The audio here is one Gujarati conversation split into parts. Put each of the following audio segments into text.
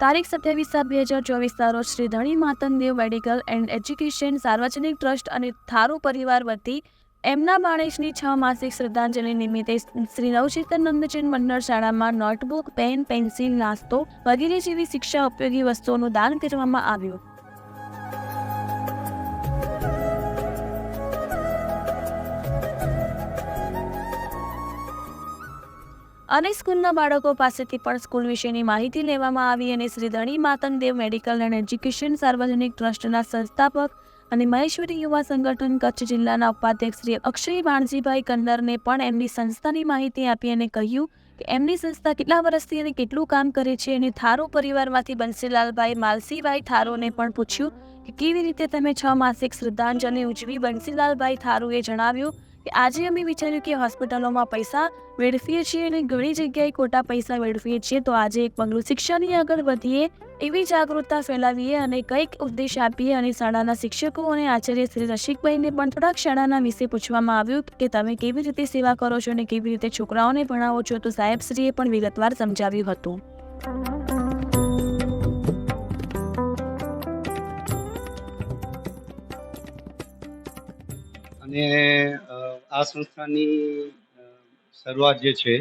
તારીખ સત્યાવીસ સાત બે હજાર ચોવીસના રોજ Shri Dhani Matangdev medical and education સાર્વજનિક ટ્રસ્ટ અને થારુ પરિવાર વતી એમના માણેશની છ માસિક શ્રદ્ધાંજલિ નિમિત્તે શ્રી નવચેતન નંદચંદ મંડળ શાળામાં નોટબુક, પેન, પેન્સિલ, નાસ્તો વગેરે જેવી શિક્ષા ઉપયોગી વસ્તુઓનું દાન કરવામાં આવ્યું. અને સ્કૂલના બાળકો પાસેથી પણ સ્કૂલ વિશેની માહિતી લેવામાં આવી અને Shri Dhani Matangdev medical and education સાર્વજનિક ટ્રસ્ટના સંસ્થાપક અને મહેશ્વરી યુવા સંગઠન કચ્છ જિલ્લાના ઉપાધ્યક્ષ શ્રી અક્ષય વાણજીભાઈ કંદરને પણ એમની સંસ્થાની માહિતી આપી અને કહ્યું કે એમની સંસ્થા કેટલા વર્ષથી અને કેટલું કામ કરે છે અને થારો પરિવારમાંથી બંસીલાલભાઈ માલસીભાઈ થારોને પણ પૂછ્યું કે કેવી રીતે તમે છ માસિક શ્રદ્ધાંજલિ ઉજવી બંસીલાલભાઈ થારુએ જણાવ્યું કે આજે અમે વિચાર્યું કે હોસ્પિટલોમાં પૈસા વેડફીએ છીએ અને ઘણી જગ્યાએ ખોટા પૈસા વેડફીએ છીએ, તો આજે એક પગલું શિક્ષણની આગળ વધીએ, એવી જાગૃતતા ફેલાવીએ અને કંઈક ઉપદેશ આપીએ અને શાળાના શિક્ષકો અને આચાર્ય શ્રી રસિકભાઈને પણ થોડાક શાળાના વિશે પૂછવામાં આવ્યું કે તમે કેવી રીતે સેવા કરો છો અને કેવી રીતે છોકરાઓને ભણાવો છો, તો સાહેબશ્રીએ પણ વિગતવાર સમજાવ્યું હતું. અને આ સંસ્થાની શરૂઆત જે છે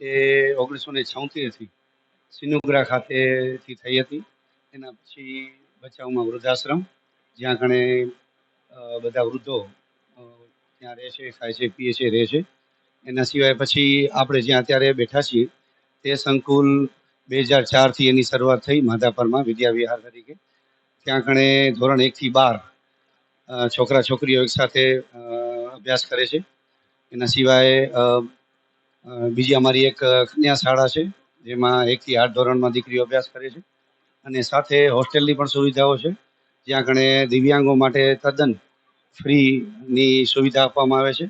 એ ઓગણીસો ને છોતેરથી સિનુગ્રા ખાતેથી થઈ હતી. એના પછી બચાવમાં વૃદ્ધાશ્રમ, જ્યાં કણે બધા વૃદ્ધો ત્યાં રહે છે, ખાય છે, પીએ છે, રહે છે. એના સિવાય પછી આપણે જ્યાં અત્યારે બેઠા છીએ, તે સંકુલ બે હજાર ચારથી એની શરૂઆત થઈ માધાપરમાં વિદ્યાવિહાર તરીકે. ત્યાં કણે ધોરણ એકથી બાર છોકરા છોકરીઓ એક સાથે અભ્યાસ કરે છે. એના સિવાય બીજી અમારી એક કન્યા શાળા છે, જેમાં એકથી આઠ ધોરણમાં દીકરીઓ અભ્યાસ કરે છે. અને સાથે હોસ્ટેલની પણ સુવિધાઓ છે. જ્યાં ઘણે દિવ્યાંગો માટે તદ્દન ફ્રીની સુવિધા આપવામાં આવે છે.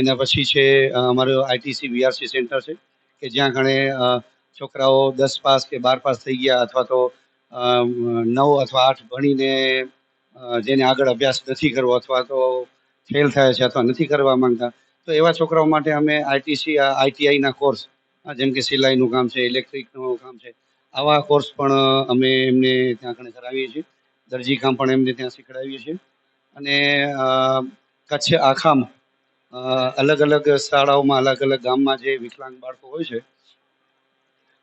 એના પછી છે અમારો આઈટીસી બીઆરસી સેન્ટર છે, કે જ્યાં ઘણે છોકરાઓ દસ પાસ કે બાર પાસ થઈ ગયા અથવા તો નવ અથવા આઠ ભણીને જેને આગળ અભ્યાસ નથી કરવો અથવા તો ફેલ થાય છે અથવા નથી કરવા માંગતા, તો એવા છોકરાઓ માટે અમે આઈટીસી આઈટીઆઈના કોર્સ જેમ કે સિલાઈનું કામ છે ઇલેક્ટ્રિકનું કામ છે, આવા કોર્સ પણ અમે એમને ત્યાં આગળ કરાવીએ છીએ. દરજી કામ પણ એમને ત્યાં શીખડાવીએ છીએ. અને કચ્છ આખામાં અલગ અલગ શાળાઓમાં, અલગ અલગ ગામમાં જે વિકલાંગ બાળકો હોય છે,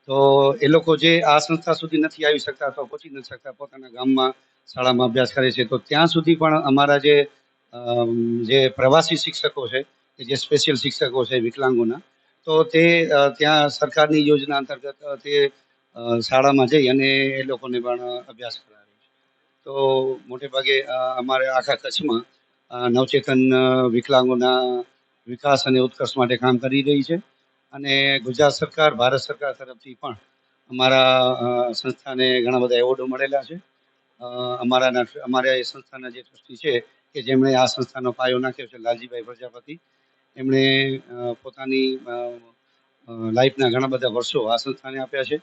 તો એ લોકો જે આ સંસ્થા સુધી નથી આવી શકતા અથવા પહોંચી નથી શકતા પોતાના ગામમાં શાળામાં અભ્યાસ કરે છે, તો ત્યાં સુધી પણ અમારા જે જે પ્રવાસી શિક્ષકો છે જે સ્પેશિયલ શિક્ષકો છે વિકલાંગોના, તો તે ત્યાં સરકારની યોજના અંતર્ગત તે શાળામાં જઈ અને એ લોકોને પણ અભ્યાસ કરાવે છે. તો મોટે ભાગે અમારે આખા કચ્છમાં નવચેતન વિકલાંગોના વિકાસ અને ઉત્કર્ષ માટે કામ કરી રહી છે અને ગુજરાત સરકાર, ભારત સરકાર તરફથી પણ અમારા સંસ્થાને ઘણા બધા એવોર્ડો મળેલા છે. અ, અમારા એ સંસ્થાના જે ટ્રસ્ટી છે કે જેમણે આ સંસ્થાનો પાયો નાખ્યો છે લાલજીભાઈ પ્રજાપતિ એમણે પોતાની લાઈફના ઘણા બધા વર્ષો આ સંસ્થાને આપ્યા છે.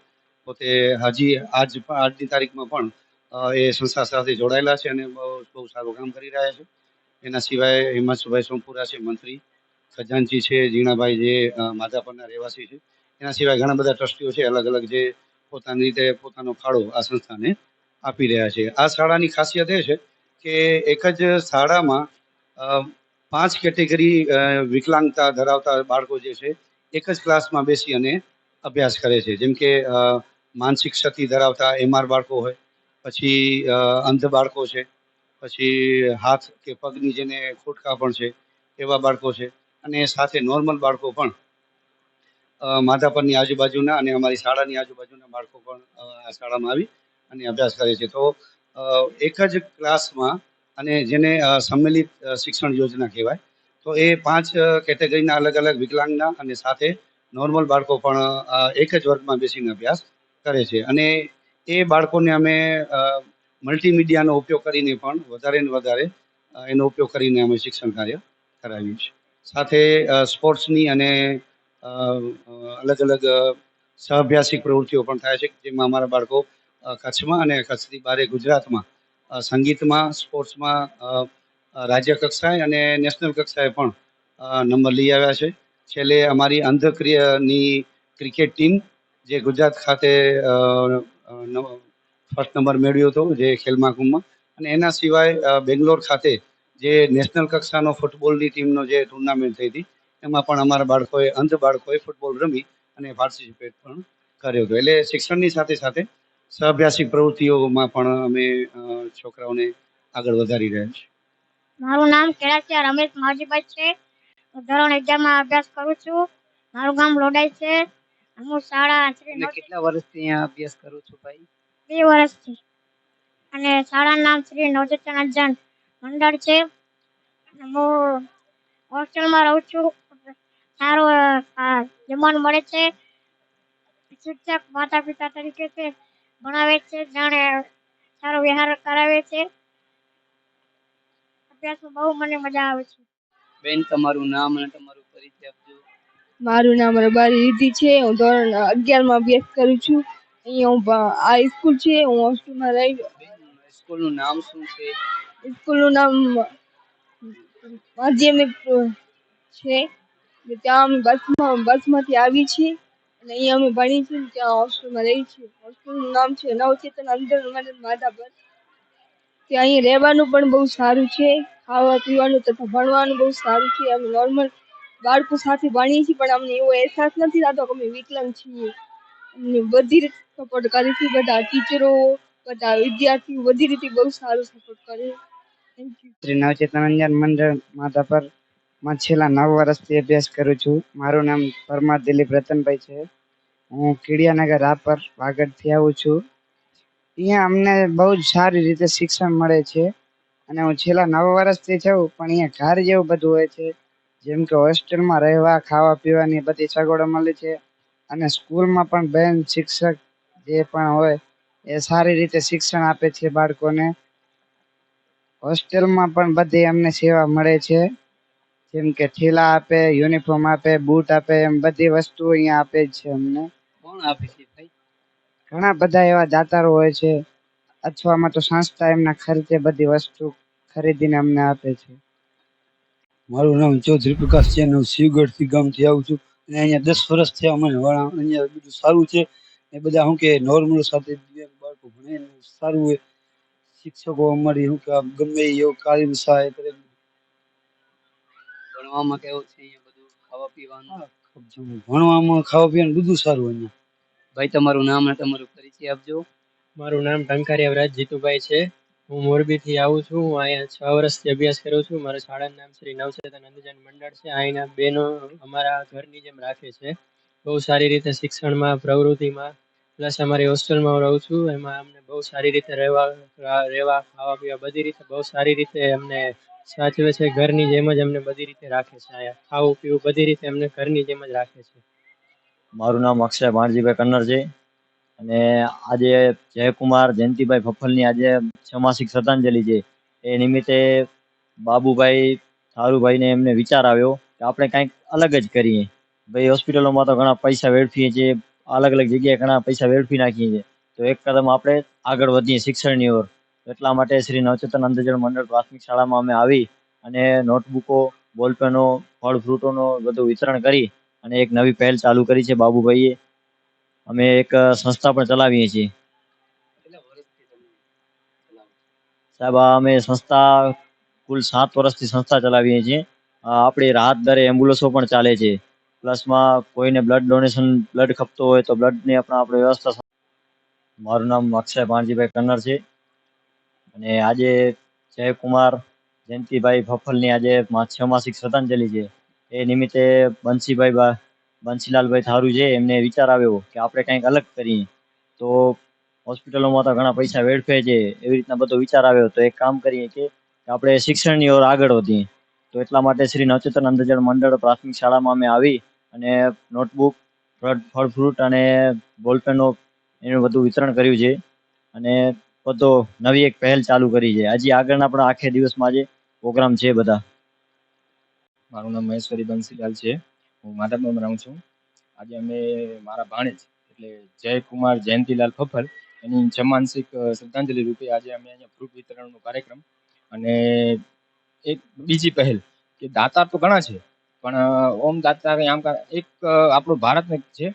પોતે હજી આજ આજની તારીખમાં પણ એ સંસ્થા સાથે જોડાયેલા છે અને બહુ સારું કામ કરી રહ્યા છે. એના સિવાય હિમાંશુભાઈ સોમપુરા છે મંત્રી ખજાનચી છે જીણાભાઈ જે માધાપરના રહેવાસી છે. એના સિવાય ઘણા બધા ટ્રસ્ટીઓ છે અલગ અલગ જે પોતાની રીતે પોતાનો ફાળો આ સંસ્થાને આપી રહ્યા છે. આ શાળાની ખાસિયત એ છે કે એક જ શાળામાં પાંચ કેટેગરી વિકલાંગતા ધરાવતા બાળકો જે છે, એક જ ક્લાસમાં બેસી અને અભ્યાસ કરે છે. જેમ કે માનસિક ક્ષતિ ધરાવતા એમઆર બાળકો હોય, પછી અંધ બાળકો છે, પછી હાથ કે પગની જેને ખોટકા પણ છે, એવા બાળકો છે. અને સાથે નોર્મલ બાળકો પણ માધાપરની આજુબાજુના અને અમારી શાળાની આજુબાજુના બાળકો પણ આ શાળામાં આવી અને અભ્યાસ કરે છે. તો એક જ ક્લાસમાં અને જેને સંમેલિત શિક્ષણ યોજના કહેવાય તો એ પાંચ કેટેગરીના અલગ અલગ વિકલાંગના અને સાથે નોર્મલ બાળકો પણ એક જ વર્ગમાં બેસીને અભ્યાસ કરે છે. અને એ બાળકોને અમે મલ્ટીમીડિયાનો ઉપયોગ કરીને પણ વધારે ને વધારે એનો ઉપયોગ કરીને અમે શિક્ષણ કાર્ય કરાવીએ છીએ. સાથે સ્પોર્ટ્સની અને અલગ અલગ અ, પ્રવૃત્તિઓ પણ થાય છે જેમાં અમારા બાળકો કચ્છમાં અને કચ્છથી બારે ગુજરાતમાં. સંગીતમાં, સ્પોર્ટ્સમાં રાજ્ય કક્ષાએ અને નેશનલ કક્ષાએ પણ નંબર લઈ આવ્યા છે. છેલ્લે અમારી અંધક્રિયાની ક્રિકેટ ટીમ, જે ગુજરાત ખાતે ફર્સ્ટ નંબર મેળવ્યો હતો, જે ખેલ મહાકુંભમાં અને એના સિવાય બેંગ્લોર ખાતે જે નેશનલ કક્ષાનો ફૂટબોલની ટીમનો જે ટુર્નામેન્ટ થઈ હતી, એમાં પણ અમારા બાળકોએ, અંધ બાળકોએ ફૂટબોલ રમી અને પાર્ટિસિપેટ પણ કર્યો હતો. એટલે શિક્ષણની સાથે સાથે સહઅભ્યાસિક પ્રવૃત્તિઓમાં પણ અમે છોકરાઓને આગળ વધારી રહ્યા છીએ. મારું નામ કેળાસિયા રમેશ માવજીભાઈ છે. હું ધોરણ અગિયારમાં અભ્યાસ કરું છું. મારું ગામ લોડાઈ છે. હું શાળા શ્રી અને કેટલા વર્ષથી અહીંયા અભ્યાસ કરું છું ભાઈ? બે વર્ષથી. અને શાળાનું નામ શ્રી નવચેતન અજ્જાન મંડળ છે. અને હું હોસ્ટેલમાં રહું છું. સારું જમવાનું મળે છે. શિક્ષક માતા પિતા તરીકે છે. ભણાવે છે જાણે સારો વ્યવહાર કરાવે છે. અભ્યાસમાં બહુ મને મજા આવે છે. બેન તમારું નામ અને તમારું પરિચય આપજો. મારું નામ રબારી રીતિ છે. હું ધોરણ અગિયારમાં અભ્યાસ કરું છું. અહીંયા હું આ સ્કૂલ છે. હું હોસ્ટેલમાં રહી સ્કૂલનું નામ શું છે? સ્કૂલનું નામ માધ્યમિક છે. ત્યાં અમે બસમાં બસમાંથી આવી છીએ. અહીંયા અમે ભણી ત્યાં હોસ્ટેલમાં રહી હોસ્ટેલનું નામ છે નવચેતન અંદર માધાપર ત્યાં અહીં રહેવાનું પણ બહુ સારું છે. ખાવા પીવાનું તથા ભણવાનું બહુ સારું છે. અમે નોર્મલ બાળકો સાથે ભણીએ છીએ, પણ અમને એવો અહેસાસ નથી થતો કે અમે વિકલાંગ છીએ. અમને બધી રીતે સપોર્ટ કરે છે. બધા ટીચરો બધા વિદ્યાર્થીઓ બધી રીતે બહુ સારું સપોર્ટ કરે. થેન્ક યુ શ્રી નવચેતન અંજન મંડળ માધાપર માં છેલ્લા નવ વર્ષથી અભ્યાસ કરું છું. મારું નામ પરમાર દિલીપ રતનભાઈ છે. હું કીડિયાનગર રાપર વાગડથી આવું છું. અહીંયા અમને બહુ જ સારી રીતે શિક્ષણ મળે છે અને હું છેલ્લા નવ વર્ષથી છું, પણ અહીંયા ઘર જેવું બધું હોય છે. જેમ કે હોસ્ટેલમાં રહેવા, ખાવા પીવાની બધી સગવડો મળે છે અને સ્કૂલમાં પણ બેન શિક્ષક જે પણ હોય એ સારી રીતે શિક્ષણ આપે છે બાળકોને. હોસ્ટેલમાં પણ બધી અમને સેવા મળે છે. જેમ કે થેલા આપે યુનિફોર્મ આપે બૂટ આપે એમ બધી વસ્તુ અહીંયા આપે છે અમને. કોણ આપે છે ભાઈ? ઘણા બધા એવા દાતારો હોય છે અથવામાં તો સંસ્થા એમના ખર્ચે બધી વસ્તુ ખરીદીને અમને આપે છે. મારું નામ ચૌધરી પ્રકાશ છે અને હું શિવગઢથી ગામથી આવું છું. અને અહીંયા દસ વર્ષ થયા મને વળા અહીંયા બધું સારું છે. એ બધા શું કે નોર્મલ સાથે બાળકો ભણે સારું હોય. શિક્ષકો અમારી શું કે ગમે એવો કાયમ સહાય કરે. ભણવામાં કેવું છે અહીંયા બધું ખાવા પીવાનું? ભણવામાં ખાવા પીવાનું બધું સારું અહીંયા. ભાઈ તમારું નામ અને તમારું પરિચય આપજો. મારું નામ ટંકારિયા વ્રજ જીતુભાઈ છે. હું મોરબીથી આવું છું. હું અહીંયા છ વર્ષથી અભ્યાસ કરું છું. મારા શાળાનું નામ શ્રી નવચેતન અંધજન મંડળ છે. અહીંના બહેનો અમારા ઘરની જેમ રાખે છે. બહુ સારી રીતે શિક્ષણમાં પ્રવૃત્તિમાં. પ્લસ અમારી હોસ્ટેલમાં રહું છું. એમાં અમને બહુ સારી રીતે રહેવા રહેવા ખાવા પીવા બધી રીતે બહુ સારી રીતે અમને સાચવે છે, ઘરની જેમ જ અમને બધી રીતે રાખે છે, અહીંયા ખાવું, પીવું બધી રીતે અમને ઘરની જેમ જ રાખે છે. મારું નામ અક્ષય ભાણજીભાઈ કન્નર છે અને આજે જયકુમાર, જયંતિભાઈ ફફલની આજે છમાસિક શ્રદ્ધાંજલિ છે. એ નિમિત્તે બાબુભાઈ થારુભાઈને એમને વિચાર આવ્યો કે આપણે કંઈક અલગ જ કરીએ. ભાઈ, હોસ્પિટલોમાં તો ઘણા પૈસા વેડફીએ છીએ અલગ અલગ જગ્યાએ ઘણા પૈસા વેડફી નાખીએ છીએ. તો એક કદમ આપણે આગળ વધીએ શિક્ષણની ઓર. એટલા માટે શ્રી નવચેતન અંધજન મંડળ પ્રાથમિક શાળામાં અમે આવી અને નોટબુકો, બોલપેનો, ફળ ફ્રૂટોનો બધું વિતરણ કરી અને એક નવી પહેલ ચાલુ કરી છે બાબુભાઈએ. અમે એક સંસ્થા પણ ચલાવીએ છીએ. સાહેબ અમે સંસ્થા કુલ સાત વર્ષથી સંસ્થા ચલાવીએ છીએ. આપણી રાહત દરે એમ્બ્યુલન્સો પણ ચાલે છે. પ્લસમાં કોઈને બ્લડ ડોનેશન, બ્લડ ખપતો હોય તો બ્લડની આપણે આપણે વ્યવસ્થા મારું નામ અક્ષય ભાણજીભાઈ કન્નર છે. અને આજે જયકુમાર જયંતિભાઈ ફફલની આજે છમાસિક શ્રદ્ધાંજલિ છે. એ નિમિત્તે બંસીભાઈ બંસીલાલભાઈ થારું છે, એમને વિચાર આવ્યો કે આપણે કંઈક અલગ કરીએ. તો હોસ્પિટલોમાં તો ઘણા પૈસા વેડફે છે, એવી રીતના બધો વિચાર આવ્યો. તો એક કામ કરીએ કે આપણે શિક્ષણની ઓર આગળ વધીએ. તો એટલા માટે શ્રી નવચેતન અંધજન મંડળ પ્રાથમિક શાળામાં અમે આવી અને નોટબુક, ફળ ફ્રૂટ અને બોલપેનો એનું બધું વિતરણ કર્યું છે. અને બધો નવી એક પહેલ ચાલુ કરી છે. હજી આગળના પણ આખે દિવસમાં આજે પ્રોગ્રામ છે બધા. મારું નામ મહેશ્વરી બંસીલાલ છે. હું માધાપરમાં રહું છું. આજે અમે મારા ભાણેજ એટલે જયકુમાર જયંતિલાલ ફફર એની જમાનસિક શ્રદ્ધાંજલિ રૂપે આજે અમે અહીંયા ફ્રૂટ વિતરણનો કાર્યક્રમ અને એક બીજી પહેલ કે દાતા તો ઘણા છે, પણ ઓમ દાતા આમ એક આપણું ભારત છે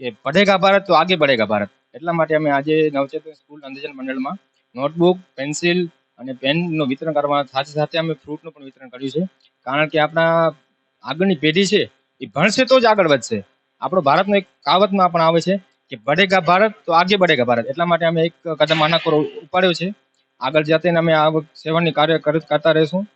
કે પઢેગા ભારત તો આગે પડેગા ભારત. એટલા માટે અમે આજે નવચેતન સ્કૂલ અંધજન મંડળમાં નોટબુક, પેન્સિલ અને પેનનું વિતરણ કરવા સાથે સાથે અમે ફ્રૂટનું પણ વિતરણ કર્યું છે. કારણ કે આપણા આગળની પેઢી છે, એ ભણશે તો જ આગળ વધશે. આપણો ભારતનો એક કાવતમાં પણ આવે છે કે બઢેગા ભારત, તો આગે બઢેગા ભારત. એટલા માટે અમે એક કદમ આના પર ઉપાડ્યો છે. આગળ જાતે અમે આ સેવાની કાર્ય કર- કરતા રહીશું.